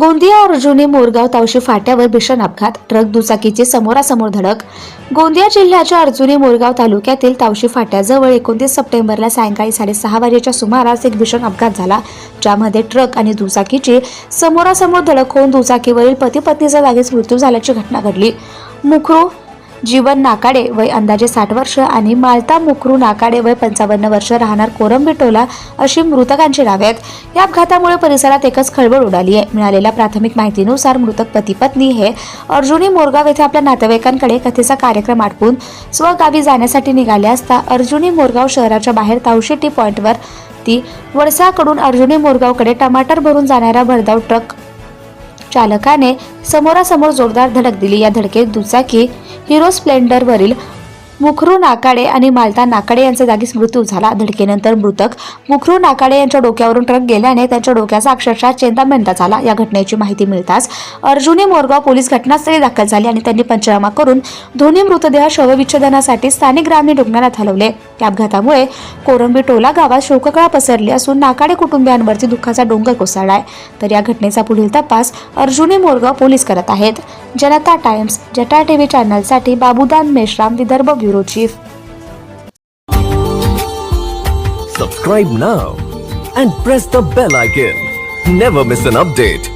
गोंदिया अर्जुनी मोरगाव तावशी फाट्यावर भीषण अपघात. ट्रक दुचाकीची समोरासमोर धडक. गोंदिया जिल्ह्याच्या अर्जुनी मोरगाव तालुक्यातील तावशी फाट्याजवळ एकोणतीस सप्टेंबरला सायंकाळी साडेसहा वाजेच्या सुमारास एक भीषण अपघात झाला ज्यामध्ये ट्रक आणि दुचाकीची समोरासमोर धडक होऊन दुचाकीवरील पती पत्नीचा जागीच मृत्यू झाल्याची घटना घडली. मुखरू जीवन नाकाडे वय अंदाजे साठ वर्ष आणि मालता मुकरू नाकाडे वय पंचावन्न वर्ष राहणार कोरंबी टोला अशी मृतकांची नावे आहेत. या अपघातामुळे परिसरात एकच खळबळ उडाली आहे मिळालेल्या प्राथमिक माहितीनुसार मृतक पती पत्नी हे अर्जुनी मोरगाव येथे आपल्या नातेवाईकांकडे कथेचा कार्यक्रम आटपून स्वगावी जाण्यासाठी निघाले असता अर्जुनी मोरगाव शहराच्या बाहेर तावशी टी पॉईंटवर ती वडसाकडून अर्जुनी मोरगावकडे टमाटर भरून जाणारा भरधाव ट्रक चालकाने समोरासमोर जोरदार धडक दिली. या धडकेत दुचाकी हिरो स्प्लेंडरवरील मुखरू नाकाडे आणि मालता नाकाडे यांचा जागीच मृत्यू झाला. धडकेनंतर मृतक मुखरू नाकाडे यांच्या डोक्यावरून ट्रक गेल्याने त्यांच्या डोक्याचा अक्षरशः चेंदामेंदा झाला. या घटनेची माहिती मिळताच अर्जुनी मोरगाव पोलीस घटनास्थळी दाखल झाले आणि त्यांनी पंचनामा करून दोन्ही मृतदेह शवविच्छेदनासाठी स्थानिक ग्रामीण रुग्णालयात हलवले. या अपघातामुळे कोरंबी टोला गावात शोककळा पसरली असून नाकाडे कुटुंबियांवरती दुःखाचा डोंगर कोसळलाय. तर या घटनेचा पुढील तपास अर्जुनी मोरगाव पोलीस करत आहेत. जनता टाइम्स जटा TV चॅनलसाठी Babudan Meshram Vidarbha bureau chief Subscribe now and press the bell icon. Never miss an update.